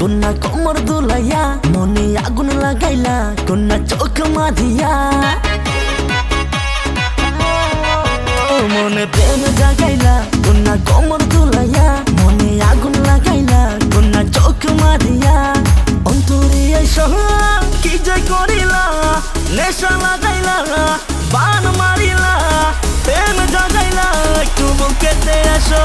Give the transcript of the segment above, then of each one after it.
কন্যা কমর দুলাইয়া, মনে আগুন লাগাইলা, কন্যা চোখ মাধিয়া। মনে প্রেম জাগাইলা, কন্যা কমর দুলাইয়া, মনে আগুন লাগাইলা, কন্যা চোখ মাধিয়া। অন্তরে এসো কি যে করিলা, নেশা লাগাইলা, বান মারিলা, প্রেম জাগাইলা, একটু বুকেতে আসো।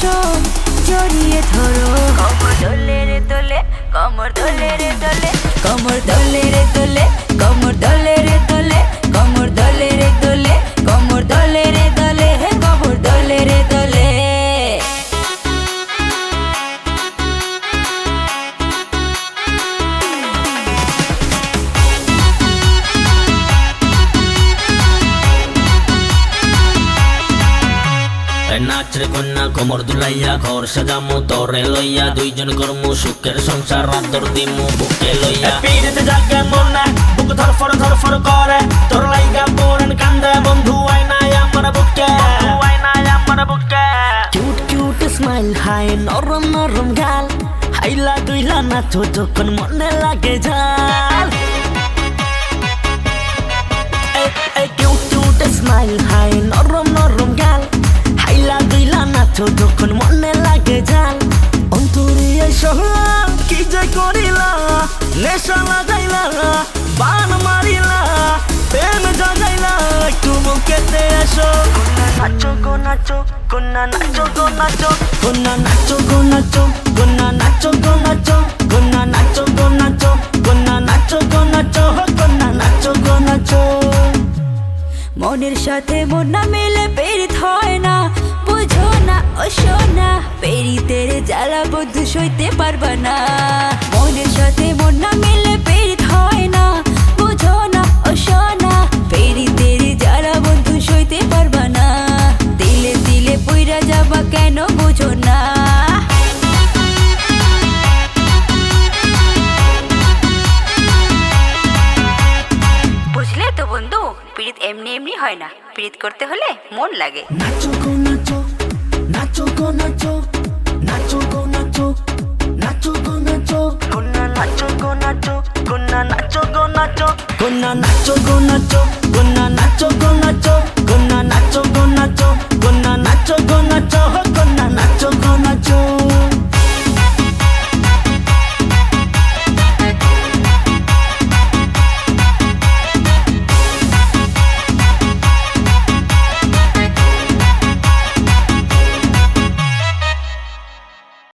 আসো জড়িয়ে ধরো। কমর নাচরে কন্যা কোমর দুলাইয়া ঘর সাজামু তরে লইয়া দুইজন কর্ম সুখের সংসার রাতর দিমু বুকে লইয়া। পিড়িতে জাগে মনে বুক ধরফর ধরফর করে। তোর লাইগা পরান কান্দে বন্ধু আয় নাই আমার বুকে। আয় নাই আমার বুকে। কিউট কিউট স্মাইল হাই নরম নরম গাল। হাইলা দুইলা নাচো যখন মনে লাগে ঝাল নাচো যখন মনে লাগে ঝাল অন্তরে এসো। কি যে করিলা, নেশা লাগাইলা, বান মারিলা, প্রেম জাগাইলা, একটু বুকেতে এসো। নাচো, গো নাচো, কন্যা নাচো, গো নাচো। কন্যা নাচো, গো নাচো, কন্যা নাচো, গো নাচো। কন্যা নাচো, গো নাচো, কন্যা নাচো, গো নাচো, কন্যা নাচো, গো নাচো। মনের সাথে মন না মিলে পেরিত হয় না। বুঝো না, ও সোনা, পেরিতের জ্বালা বন্ধু সইতে পারবা না। মনের সাথে মন না মিলে পেরিত হয় না। না পেরিতের জ্বালা বন্ধু সইতে না। দিলে দিলে পইরা যাবা কেন না। বুঝলে তো বন্ধু, পীড়িত এমনি এমনি হয় না। পীড়িত করতে হলে মন লাগে। নাচো গো নাচো নাচো গো নাচো নাচো গো নাচো কন্যা নাচো গো নাচো কন্যা নাচো গো নাচো কন্যা নাচো গো নাচো